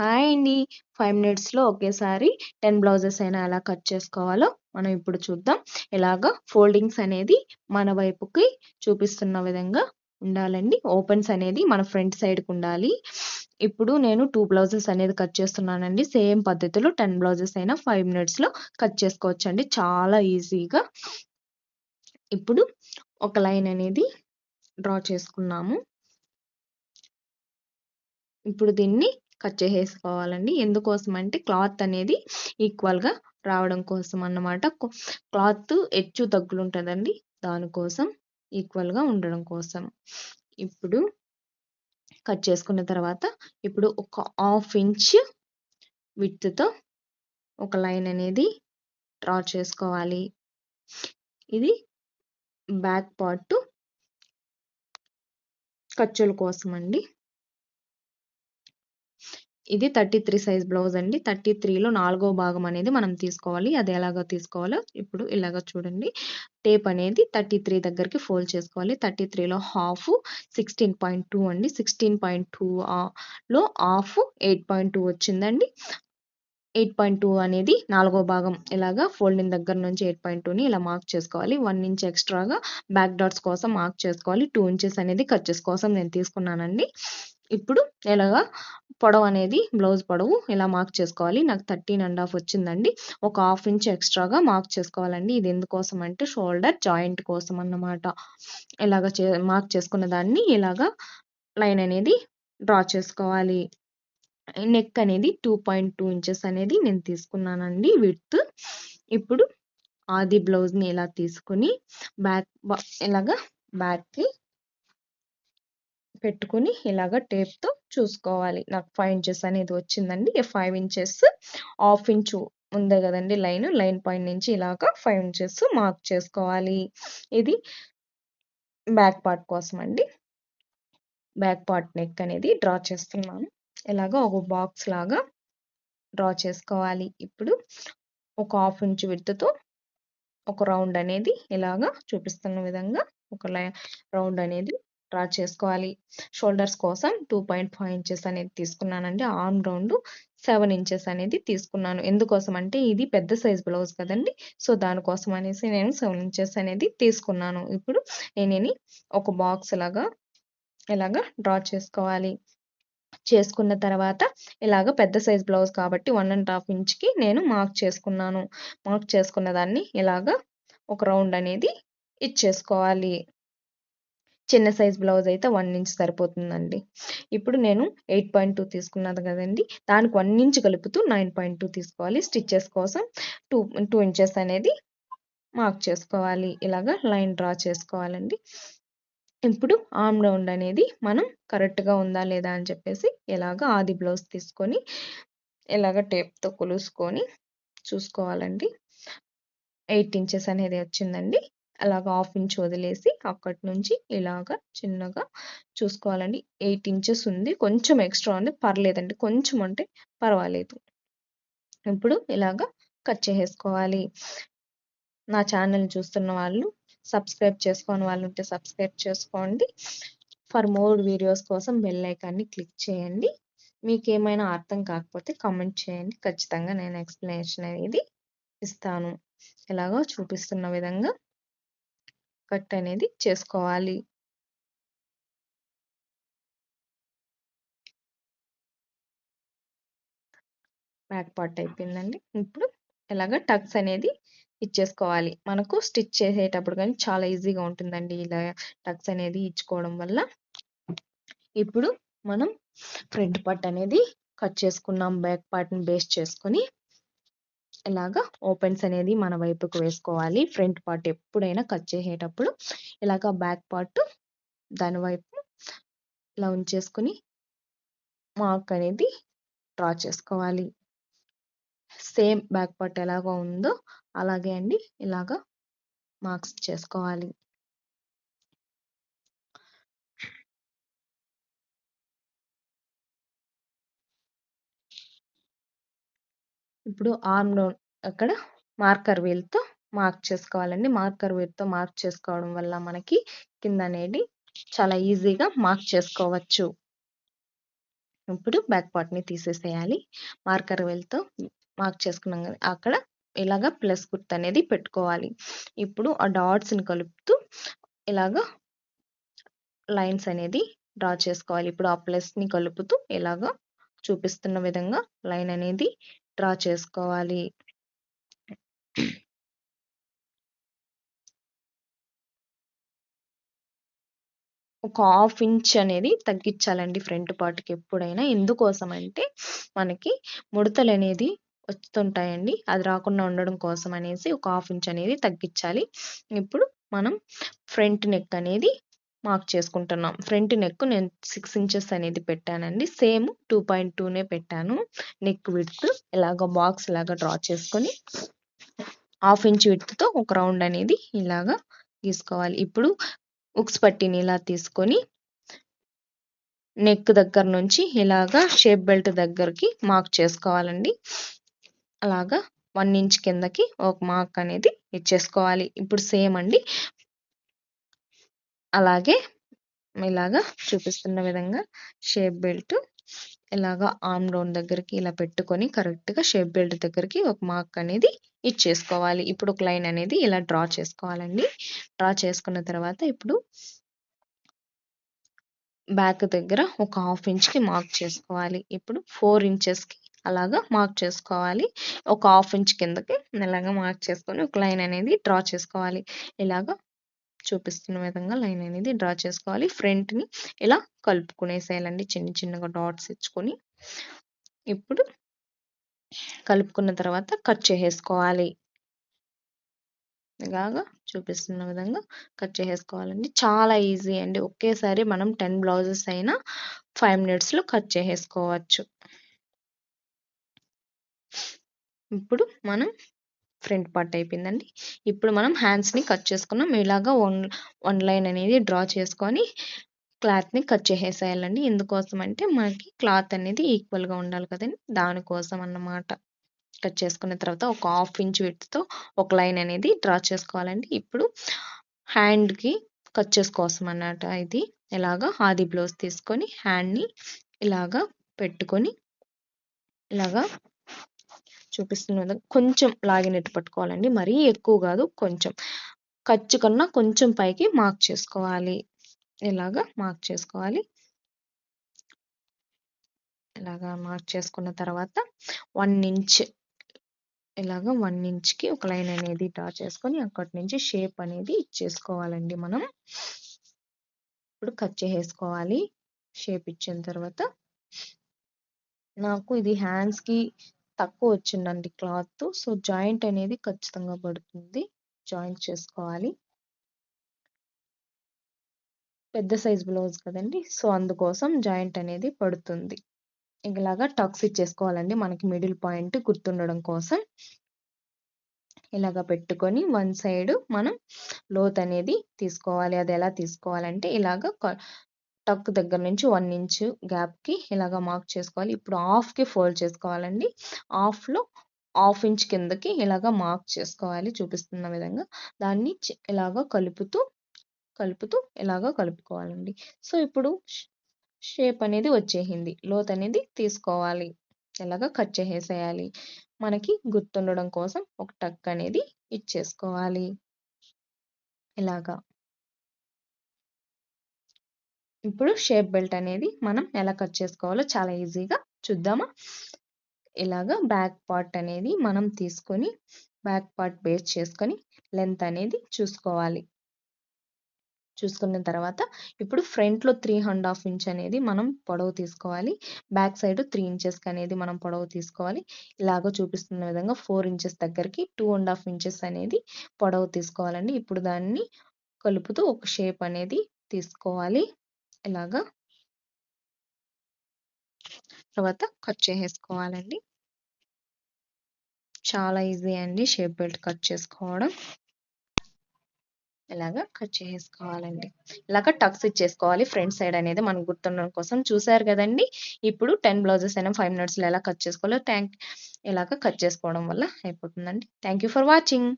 Hi అండి. Five మినిట్స్లో ఒకేసారి టెన్ బ్లౌజెస్ అయినా ఎలా కట్ చేసుకోవాలో మనం ఇప్పుడు చూద్దాం. ఇలాగ ఫోల్డింగ్స్ అనేది మన వైపుకి చూపిస్తున్న విధంగా ఉండాలండి. ఓపెన్స్ అనేది మన ఫ్రంట్ సైడ్కి ఉండాలి. ఇప్పుడు నేను టూ బ్లౌజెస్ అనేది కట్ చేస్తున్నానండి. సేమ్ పద్ధతిలో టెన్ బ్లౌజెస్ అయినా ఫైవ్ మినిట్స్లో కట్ చేసుకోవచ్చు అండి చాలా ఈజీగా. ఇప్పుడు ఒక లైన్ అనేది డ్రా చేసుకున్నాము. ఇప్పుడు దీన్ని కట్ చేసేసుకోవాలండి. ఎందుకోసం అంటే క్లాత్ అనేది ఈక్వల్గా రావడం కోసం అన్నమాట క్లాత్ హెచ్చు తగ్గులు ఉంటుందండి దానికోసం ఈక్వల్గా ఉండడం కోసం. ఇప్పుడు కట్ చేసుకున్న తర్వాత ఇప్పుడు ఒక హాఫ్ ఇంచ్ విత్తో ఒక లైన్ అనేది డ్రా చేసుకోవాలి. ఇది బ్యాక్ పార్ట్ ఖర్చుల కోసం అండి ఇది థర్టీ త్రీ సైజ్ బ్లౌజ్ అండి. థర్టీ త్రీలో నాలుగో భాగం అనేది మనం తీసుకోవాలి. అది ఎలాగో తీసుకోవాలో ఇప్పుడు ఇలాగ చూడండి. టేప్ అనేది థర్టీ త్రీ దగ్గరికి ఫోల్డ్ చేసుకోవాలి. థర్టీ త్రీలో హాఫ్ సిక్స్టీన్ పాయింట్ టూ అండి. సిక్స్టీన్ పాయింట్ టూ లో హాఫ్ ఎయిట్ పాయింట్ టూ వచ్చిందండి. ఎయిట్ పాయింట్ టూ అనేది నాలుగో భాగం ఇలాగా ఫోల్డింగ్ దగ్గర నుంచి ఎయిట్ పాయింట్ టూని ఇలా మార్క్ చేసుకోవాలి. వన్ ఇంచ్ ఎక్స్ట్రాగా బ్యాక్ డాట్స్ కోసం మార్క్ చేసుకోవాలి. టూ ఇంచెస్ అనేది కచ్చెస్ కోసం నేను తీసుకున్నానండి. ఇప్పుడు ఇలాగా పొడవు అనేది బ్లౌజ్ పొడవు ఇలా మార్క్ చేసుకోవాలి. నాకు థర్టీన్ అండ్ హాఫ్ వచ్చిందండి. ఒక హాఫ్ ఇంచ్ ఎక్స్ట్రాగా మార్క్ చేసుకోవాలండి. ఇది ఎందుకోసం అంటే షోల్డర్ జాయింట్ కోసం అన్నమాట. ఇలాగ చే మార్క్ చేసుకున్న దాన్ని ఇలాగా లైన్ అనేది డ్రా చేసుకోవాలి. నెక్ అనేది టూ పాయింట్ టూ ఇంచెస్ అనేది నేను తీసుకున్నానండి విత్ ఇప్పుడు ఆది బ్లౌజ్ని ఇలా తీసుకుని బ్యాక్ ఇలాగా బ్యాక్కి పెట్టుకుని ఇలాగ టేప్తో చూసుకోవాలి. నాకు ఫైవ్ ఇంచెస్ అనేది వచ్చిందండి. ఫైవ్ ఇంచెస్ హాఫ్ ఇంచు ఉంది కదండి లైన్. లైన్ పాయింట్ నుంచి ఇలాగ ఫైవ్ ఇంచెస్ మార్క్ చేసుకోవాలి. ఇది బ్యాక్ పార్ట్ కోసం అండి. బ్యాక్ పార్ట్ నెక్ అనేది డ్రా చేస్తున్నాను. ఇలాగ ఒక బాక్స్ లాగా డ్రా చేసుకోవాలి. ఇప్పుడు ఒక హాఫ్ ఇంచ్ విడ్త్తో ఒక రౌండ్ అనేది ఇలాగా చూపిస్తున్న విధంగా ఒక రౌండ్ అనేది డ్రా చేసుకోవాలి. షోల్డర్స్ కోసం టూ పాయింట్ ఫైవ్ ఇంచెస్ అనేది తీసుకున్నానండి. ఆర్మ్ రౌండ్ సెవెన్ ఇంచెస్ అనేది తీసుకున్నాను. ఎందుకోసం అంటే ఇది పెద్ద సైజ్ బ్లౌజ్ కదండి. సో దానికోసం అనేసి నేను సెవెన్ ఇంచెస్ అనేది తీసుకున్నాను. ఇప్పుడు నేను ఒక బాక్స్ లాగా ఇలాగా డ్రా చేసుకోవాలి. చేసుకున్న తర్వాత ఇలాగ పెద్ద సైజ్ బ్లౌజ్ కాబట్టి వన్ అండ్ హాఫ్ ఇంచ్కి నేను మార్క్ చేసుకున్నాను. మార్క్ చేసుకున్న దాన్ని ఇలాగ ఒక రౌండ్ అనేది ఇచ్చేసుకోవాలి. చిన్న సైజ్ బ్లౌజ్ అయితే వన్ ఇంచ్ సరిపోతుందండి. ఇప్పుడు నేను ఎయిట్ పాయింట్ టూ తీసుకున్నది కదండి. దానికి వన్ ఇంచ్ కలుపుతూ నైన్ పాయింట్ టూ తీసుకోవాలి. స్టిచ్చెస్ కోసం టూ టూ ఇంచెస్ అనేది మార్క్ చేసుకోవాలి. ఇలాగా లైన్ డ్రా చేసుకోవాలండి. ఇప్పుడు ఆమ్ రౌండ్ అనేది మనం కరెక్ట్గా ఉందా లేదా అని చెప్పేసి ఇలాగ ఆది బ్లౌజ్ తీసుకొని ఇలాగ టేప్తో కొలుసుకొని చూసుకోవాలండి. ఎయిట్ ఇంచెస్ అనేది వచ్చిందండి. అలాగ హాఫ్ ఇంచ్ వదిలేసి అక్కడి నుంచి ఇలాగ చిన్నగా చూసుకోవాలండి. ఎయిట్ ఇంచెస్ ఉంది. కొంచెం ఎక్స్ట్రా ఉంది. పర్లేదండి. కొంచెం అంటే పర్వాలేదు. ఇప్పుడు ఇలాగ కట్ చేసేసుకోవాలి. నా ఛానల్ చూస్తున్న వాళ్ళు సబ్స్క్రైబ్ చేసుకోని వాళ్ళు ఉంటే సబ్స్క్రైబ్ చేసుకోండి. ఫర్ మోర్ వీడియోస్ కోసం బెల్ ఐకాన్ని క్లిక్ చేయండి. మీకు ఏమైనా అర్థం కాకపోతే కామెంట్ చేయండి. ఖచ్చితంగా నేను ఎక్స్ప్లెనేషన్ అనేది ఇస్తాను. ఎలాగో చూపిస్తున్న విధంగా కట్ అనేది చేసుకోవాలి. బ్యాక్ పార్ట్ అయిపోయిందండి. ఇప్పుడు ఇలాగ టక్స్ అనేది ఇచ్చేసుకోవాలి. మనకు స్టిచ్ చేసేటప్పుడు కానీ చాలా ఈజీగా ఉంటుందండి ఇలా టక్స్ అనేది ఇచ్చుకోవడం వల్ల. ఇప్పుడు మనం ఫ్రంట్ పార్ట్ అనేది కట్ చేసుకున్నాం. బ్యాక్ పార్ట్ని బేస్ చేసుకొని ఇలాగా ఓపెన్స్ అనేది మన వైపుకు వేసుకోవాలి. ఫ్రంట్ పార్ట్ ఎప్పుడైనా కట్ చేసేటప్పుడు ఇలాగ బ్యాక్ పార్ట్ దాని వైపు ఇలా ఉంచేసుకుని మార్క్ అనేది డ్రా చేసుకోవాలి. సేమ్ బ్యాక్ పార్ట్ ఎలాగో ఉందో అలాగే అండి ఇలాగా మార్క్స్ చేసుకోవాలి. ఇప్పుడు ఆర్మ్ డౌన్ అక్కడ మార్కర్ వీల్తో మార్క్ చేసుకోవాలండి. మార్కర్ వీల్తో మార్క్ చేసుకోవడం వల్ల మనకి కింద అనేది చాలా ఈజీగా మార్క్ చేసుకోవచ్చు. ఇప్పుడు బ్యాక్ పార్ట్ని తీసేసేయాలి. మార్కర్ వెల్తో మార్క్ చేసుకున్నాం కదా అక్కడ ఇలాగ ప్లస్ గుర్తు అనేది పెట్టుకోవాలి. ఇప్పుడు ఆ డాట్స్ని కలుపుతూ ఇలాగ లైన్స్ అనేది డ్రా చేసుకోవాలి. ఇప్పుడు ఆ ప్లస్ని కలుపుతూ ఇలాగ చూపిస్తున్న విధంగా లైన్ అనేది డ్రా చేసుకోవాలి. ఒక హాఫ్ ఇంచ్ అనేది తగ్గించాలండి ఫ్రంట్ పార్ట్కి ఎప్పుడైనా. ఎందుకోసం అంటే మనకి ముడతలు అనేది వస్తుంటాయండి. అది రాకుండా ఉండడం కోసం అనేసి ఒక హాఫ్ ఇంచ్ అనేది తగ్గించాలి. ఇప్పుడు మనం ఫ్రంట్ నెక్ అనేది మార్క్ చేసుకుంటున్నాం. ఫ్రంట్ నెక్ నేను సిక్స్ ఇంచెస్ అనేది పెట్టానండి. సేమ్ టూ పాయింట్ టూనే పెట్టాను. నెక్ విడ్త్ ఇలాగ బాక్స్ లాగా డ్రా చేసుకొని హాఫ్ ఇంచ్ విడ్త్తో ఒక రౌండ్ అనేది ఇలాగా గీసుకోవాలి ఇప్పుడు ఉక్స్ పట్టీని ఇలా తీసుకొని నెక్ దగ్గర నుంచి ఇలాగా షేప్ బెల్ట్ దగ్గరికి మార్క్ చేసుకోవాలండి. అలాగా వన్ ఇంచ్ కిందకి ఒక మార్క్ అనేది ఇచ్చేసుకోవాలి. ఇప్పుడు సేమ్ అండి. అలాగే ఇలాగా చూపిస్తున్న విధంగా షేప్ బెల్ట్ ఇలాగా ఆర్మ్ డౌన్ దగ్గరికి ఇలా పెట్టుకొని కరెక్ట్గా షేప్ బెల్ట్ దగ్గరికి ఒక మార్క్ అనేది ఇచ్చేసుకోవాలి. ఇప్పుడు ఒక లైన్ అనేది ఇలా డ్రా చేసుకోవాలండి. డ్రా చేసుకున్న తర్వాత ఇప్పుడు బ్యాక్ దగ్గర ఒక హాఫ్ ఇంచ్కి మార్క్ చేసుకోవాలి. ఇప్పుడు ఫోర్ ఇంచెస్కి అలాగా మార్క్ చేసుకోవాలి. ఒక హాఫ్ ఇంచ్ కిందకి ఇలాగ మార్క్ చేసుకొని ఒక లైన్ అనేది డ్రా చేసుకోవాలి. ఇలాగా చూపిస్తున్న విధంగా లైన్ అనేది డ్రా చేసుకోవాలి. ఫ్రంట్ని ఇలా కలుపుకునేసేయాలండి చిన్న చిన్నగా డాట్స్ ఇచ్చుకొని ఇప్పుడు కలుపుకున్న తర్వాత కట్ చేసేసుకోవాలి. ఇలాగా చూపిస్తున్న విధంగా కట్ చేసేసుకోవాలండి. చాలా ఈజీ అండి. ఒకేసారి మనం టెన్ బ్లౌజెస్ అయినా ఫైవ్ మినిట్స్లో కట్ చేసేసుకోవచ్చు. ఇప్పుడు మనం ఫ్రంట్ పార్ట్ అయిపోయిందండి. ఇప్పుడు మనం హ్యాండ్స్ని కట్ చేసుకున్నాం. ఇలాగా వన్ వన్ లైన్ అనేది డ్రా చేసుకొని క్లాత్ని కట్ చేసేసేయాలండి ఎందుకోసం అంటే మనకి క్లాత్ అనేది ఈక్వల్గా ఉండాలి కదండి. దానికోసం అన్నమాట కట్ చేసుకున్న తర్వాత ఒక హాఫ్ ఇంచ్ విడ్త్తో ఒక లైన్ అనేది డ్రా చేసుకోవాలండి. ఇప్పుడు హ్యాండ్కి కట్ చేసుకోసం అన్నమాట ఇది. ఇలాగా ఆది బ్లౌజ్ తీసుకొని హ్యాండ్ని ఇలాగా పెట్టుకొని ఇలాగా చూపిస్తున్న విధంగా కొంచెం లాగినట్టు పట్టుకోవాలండి. మరీ ఎక్కువ కాదు కొంచెం. ఖర్చు కన్నా కొంచెం పైకి మార్క్ చేసుకోవాలి. ఇలాగా మార్క్ చేసుకోవాలి. ఇలాగా మార్క్ చేసుకున్న తర్వాత వన్ ఇంచ్ ఇలాగ వన్ ఇంచ్కి ఒక లైన్ అనేది డ్రా చేసుకొని అక్కడి నుంచి షేప్ అనేది ఇచ్చేసుకోవాలండి మనం. ఇప్పుడు కట్ చేసేసుకోవాలి. షేప్ ఇచ్చిన తర్వాత నాకు ఇది హ్యాండ్స్కి తక్కువ వచ్చిందండి క్లాత్. సో జాయింట్ అనేది ఖచ్చితంగా పడుతుంది. జాయింట్ చేసుకోవాలి. పెద్ద సైజ్ బ్లౌజ్ కదండి. సో అందుకోసం జాయింట్ అనేది పడుతుంది. ఇలాగా టక్స్ ఇచ్చేసుకోవాలండి. మనకి మిడిల్ పాయింట్ గుర్తుండడం కోసం. ఇలాగ పెట్టుకొని వన్ సైడ్ మనం లోత్ అనేది తీసుకోవాలి. అది ఎలా తీసుకోవాలంటే ఇలాగ టక్ దగ్గర నుంచి వన్ ఇంచ్ గ్యాప్కి ఇలాగ మార్క్ చేసుకోవాలి. ఇప్పుడు హాఫ్కి ఫోల్డ్ చేసుకోవాలండి. హాఫ్లో హాఫ్ ఇంచ్ కిందకి ఇలాగ మార్క్ చేసుకోవాలి చూపిస్తున్న విధంగా. దాన్ని ఇలాగ కలుపుతూ కలుపుతూ ఇలాగ కలుపుకోవాలండి. సో ఇప్పుడు షేప్ అనేది వచ్చేసింది. లోత్ అనేది తీసుకోవాలి. ఇలాగ కట్ చేసేసేయాలి మనకి గుర్తుండడం కోసం ఒక టక్ అనేది ఇచ్చేసుకోవాలి. ఇలాగా. ఇప్పుడు షేప్ బెల్ట్ అనేది మనం ఎలా కట్ చేసుకోవాలో చాలా ఈజీగా చూద్దామా? ఇలాగా బ్యాక్ పార్ట్ అనేది మనం తీసుకొని బ్యాక్ పార్ట్ బేస్ చేసుకొని లెంత్ అనేది చూసుకోవాలి. చూసుకున్న తర్వాత ఇప్పుడు ఫ్రంట్లో త్రీ అండ్ హాఫ్ ఇంచ్ అనేది మనం పొడవు తీసుకోవాలి. బ్యాక్ సైడ్ త్రీ ఇంచెస్కి అనేది మనం పొడవు తీసుకోవాలి. ఇలాగ చూపిస్తున్న విధంగా ఫోర్ ఇంచెస్ దగ్గరికి టూ అండ్ హాఫ్ ఇంచెస్ అనేది పొడవు తీసుకోవాలండి. ఇప్పుడు దాన్ని కలుపుతూ ఒక షేప్ అనేది తీసుకోవాలి. ఇలాగా తర్వాత కట్ చేసేసుకోవాలండి. చాలా ఈజీ అండి షేప్ బెల్ట్ కట్ చేసుకోవడం. ఇలాగా కట్ చేసుకోవాలండి ఇలాగ టక్స్ ఇచ్చేసుకోవాలి ఫ్రంట్ సైడ్ అనేది మనకు గుర్తుండడం కోసం. చూసారు కదండి? ఇప్పుడు టెన్ బ్లౌజెస్ అయినా ఫైవ్ మినిట్స్లో ఎలా కట్ చేసుకోవాలో ట్యాంక్ ఇలాగ కట్ చేసుకోవడం వల్ల అయిపోతుందండి. Thank for watching.